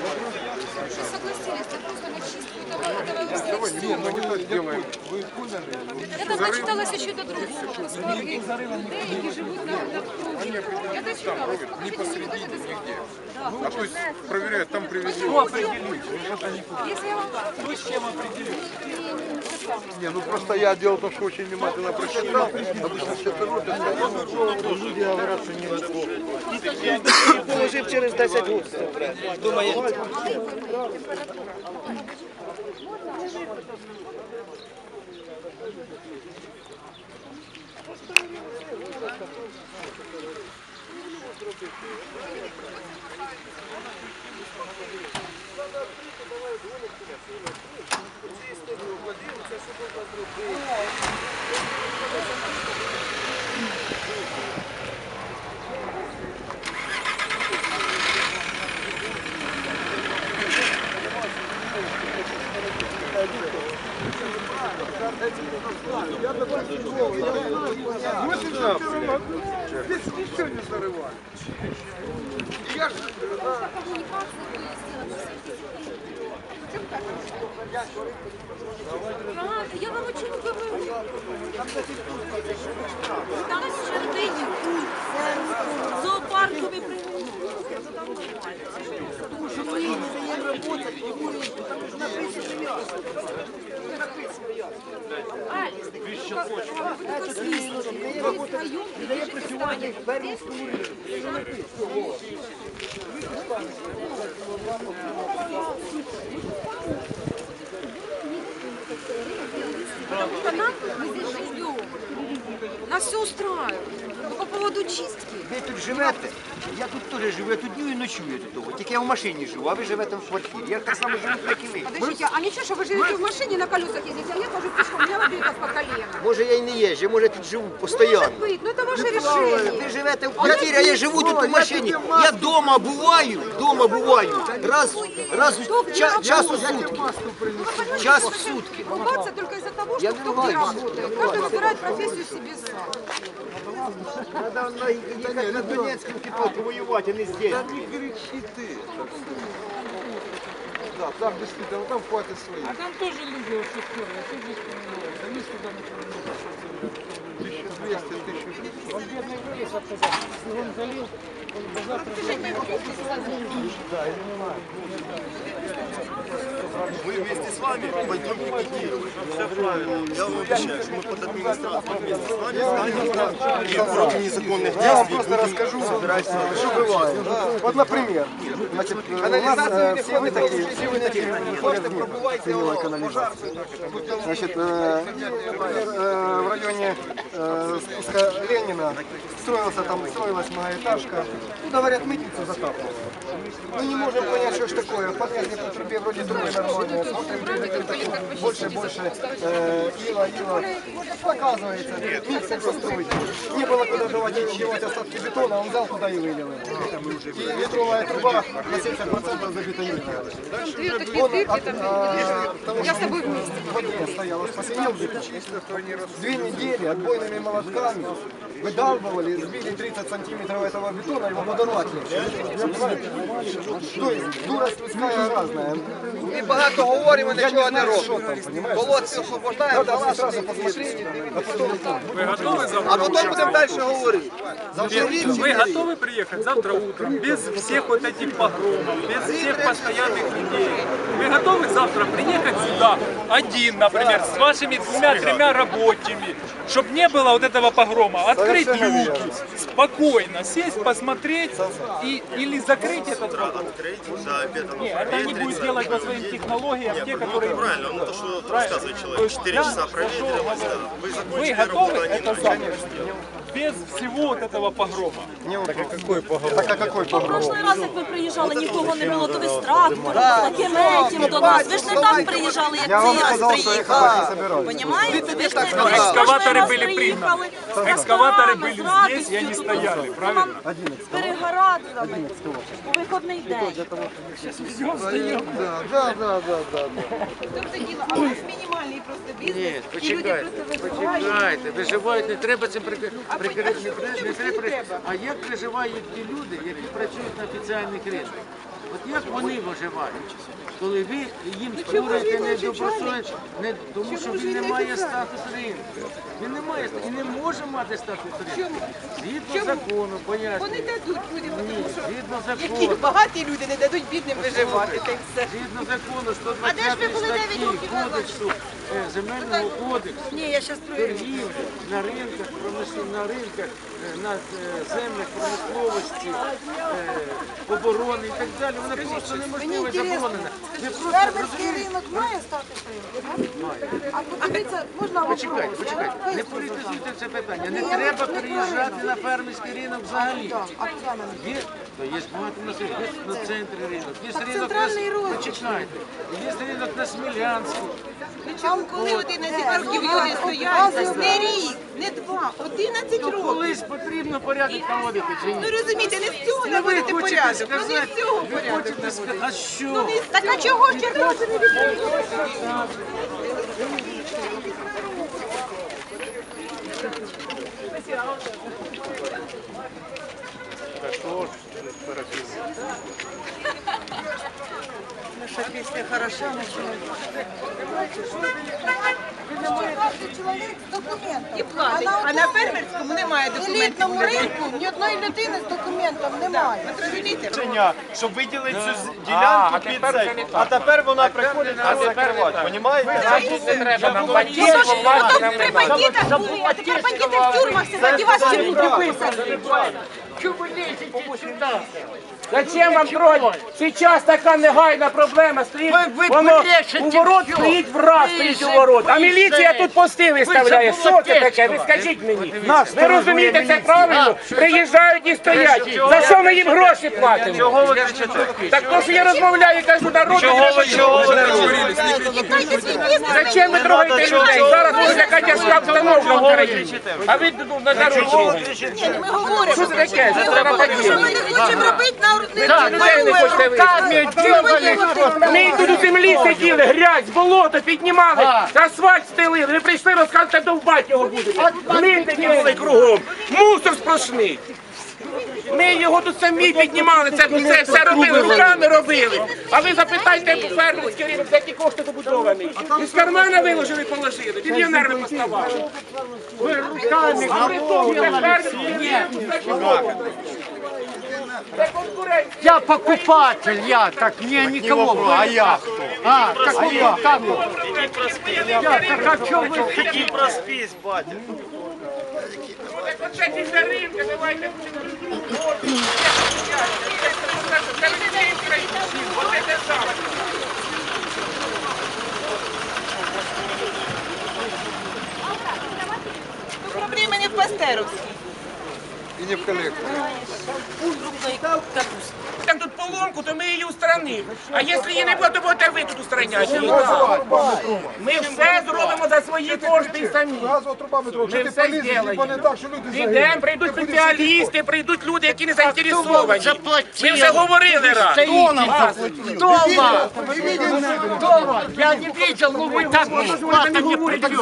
Согласились, это просто на чистку этого, этого Не, ну не так делаем. Я там дочиталась еще до другого. Людей живут на, на круге. Я дочиталась. Не вот нигде. А то есть проверяют, там привезли. Если я вам Не, ну просто я делал то, что очень внимательно прочитал. Обычно все торопятся. Люди ні. Положив через 10 Чисто, укладив, це все можна зробити. Років. Думає, Здесь ничего не зарывали. Я я вам очень говорю в зоопаркові прийняли. Потому что нам, мы здесь живем. Нас все устраивает. Но по поводу чистки. ви тут живете, я тут теж живу, я тут дню і ночую до того. Тільки я в машині живу, а ви живете в квартирі. Я так само живу, як і ви. Подождите, а ничего, что вы живете в машине на колесах ездите, а я хожу пешком, у меня воды как по колено. Може я і не їжджу, може тут живу постійно. Может быть, ну это ваше решение. Ви живете в квартирі, а я живу тут у машині. Я вдома буваю, вдома буваю. Раз, раз в ча- час у сутки. Час в сутки. Ругаться только из-за того, Я что не кто где ругаюсь. работает. Каждый выбирает профессию себе сам. Треба на, їхати на Донецькому кипалку воювати, а не здесь. Да не кричи ты. Да, там действительно, там хватит своих. А там тоже люди вот шестеро, а что здесь поменялось? Да ни сюда не поменялось. 1200, 1600. Он бедный вылез оттуда, снегом залил, он до завтра... Мы вместе с вами пойдем правильно. Я вам обещаю, что мы под администрацией вместе с вами станем и против незаконных Я вам просто расскажу, что бывает. Вот, например, значит, у нас э, все вы такие, все вы такие ходят в канализации. Значит, э, э, в районе э, спуска Ленина строился там, строилась многоэтажка. Ну, говорят, мытницу закапывали. Мы не можем понять, что ж такое. Подлезли по трубе, вроде трубы нормальные. Смотрим, двигатель такой, больше, больше э, ила, ила. Оказывается, миксер построить. Не было куда давать девать остатки бетона, он взял туда и вылил. И ветровая труба на 70% забетонирована. Там две такие дырки, там А, потому Я с тобой вместе. стоял, посинел бетон. Две недели отбойными молотками выдалбывали, сбили 30 сантиметров этого бетона, его подорвать То есть дурость людская разная. Ми багато говоримо, Я не знаю, что там, понимаешь? Колодці освобождаємо, Надо сразу посмотреть, а потом Вы готовы а завтра? потім будемо далі говорити. Вы готовы приехать завтра утром без всех вот этих погромов, без всех постоянных людей? Вы готовы завтра приехать сюда один, например, с вашими двумя-тремя рабочими, чтобы не было вот этого погрома, открыть Совершенно люки, верно. спокойно сесть, посмотреть и или закрыть этот вопрос? открыть, за обедом Нет, это они будут делать по своим технологиям, те, которые... Правильно, ну то, что рассказывает То человек. есть 4 я часа проветрилось, да. Вы Вы закончили готовы работу, они это начали. завтра? Без всего вот этого погрома. Так а какой погром? Прошлий раз, як ви приїжджали, нікого не було, то ви з трактором, таким етім до нас. Ви ж не так приїжджали, як Я вам зараз сказал, что я приїхали. хабар не собираюсь. Понімаєте? Ви ж не Экскаваторы были приїхали. пригнаны. з Экскаваторы тракторами, были з здесь, и они радістю стояли, тут. правильно? Вам Перегорадами. У виходний день. Да, да, да, да, да. Тобто діло, а у вас мінімальний просто бізнес. Ні, і люди почекайте, просто виживають. почекайте, виживають, не треба цим прикривати, А не почекайте, треба. що Не треба? треба. А як виживають ті люди, які працюють на офіційних ринках? От як вони виживають, коли ви їм створюєте недобросовість, не тому що він не має статус ринку. Він не має і не може мати статус ринку. Згідно закону, пояснюю. Вони дадуть людям, Ні, тому що згідно які закону. багаті люди не дадуть бідним виживати. Та й все. Згідно закону 120 статті Кодексу, е, Земельного кодексу, Ні, я зараз торгівлі на ринках, на ринках, е, на е, землях промисловості, е, оборони і так далі. Вона просто неможливо заборонена. Фермерський ринок має статус ринку? А подивіться, можна Почекай, вопрос? почекай, Я- не політизуйте це питання. Не треба переїжджати на фермерський ринок взагалі. Є, то є багато на селі, є на центрі ринок, почекайте, є ринок на Смілянську. Причому коли 11 років люди стоять, не рік, не два, 11 То років. колись потрібно порядок наводити чи ні? Ну розумієте, не з цього Ну, наводити хочете порядок, ну не з цього порядок. хочете сказати, а що? Так а чого ж черкаси не відповідають? Наша пісня хороша, Кожен чоловік з документом. І платить. А на фермерському немає В документів. елітному ринку ні одної людини з документом немає. От розумієте? рішення, щоб виділити цю ділянку під цей. А тепер вона приходить нас закривати, понімаєте? треба нам Потім три бандита були, а тепер бандити в тюрмах сидять і вас тюрму Зачем вам тролль? Сейчас така негайна проблема стоїть. Воно у ворот стоїть враг, стоїть у ворот. А міліція тут пости виставляє. Що це таке? Ви скажіть мені. Ви розумієте це правильно? Приїжджають і стоять. За що ми їм гроші платимо? Чого ви кричите? Так то, що я розмовляю, кажу, народ. Чого ви чого ви Зачем ви трогаєте людей? Зараз буде така тяжка обстановка в Україні. А ви ну, на народ трогаєте. Ми говоримо. Що це таке? Це Що ми не хочемо робити на Так, людей не хочете вийти. Ми тут у землі сиділи, грязь, болото піднімали, асфальт стелили. Ви прийшли, розказуєте, довбать його будете. Глин піднімали кругом, мусор сплошний. Ми його тут самі піднімали, це, це все робили, руками робили. А ви запитайте фермерський ринок, за які кошти побудований. Із кармана виложили, положили, мільйонерами поставали. Ви руками, фермерський ринок, побудований. Це конкуренція. Я покупатель, я, так мне никого. А я кто? А, так а я, как? Я, так а что вы Який проспись, батя? Проблеми не в Пастеровській. И не в коллекторе. Там тут поломку, то ми її устранимо. А якщо її не буде, то будете ви тут устраняти. Ми все зробимо за свої кошти і самі. Газова труба метро, Ми все зробимо. Підемо, прийдуть спеціалісти, прийдуть люди, які не заінтересовані. Ми вже говорили раз. дома? Дома? Я не видел, ну вы так не придете.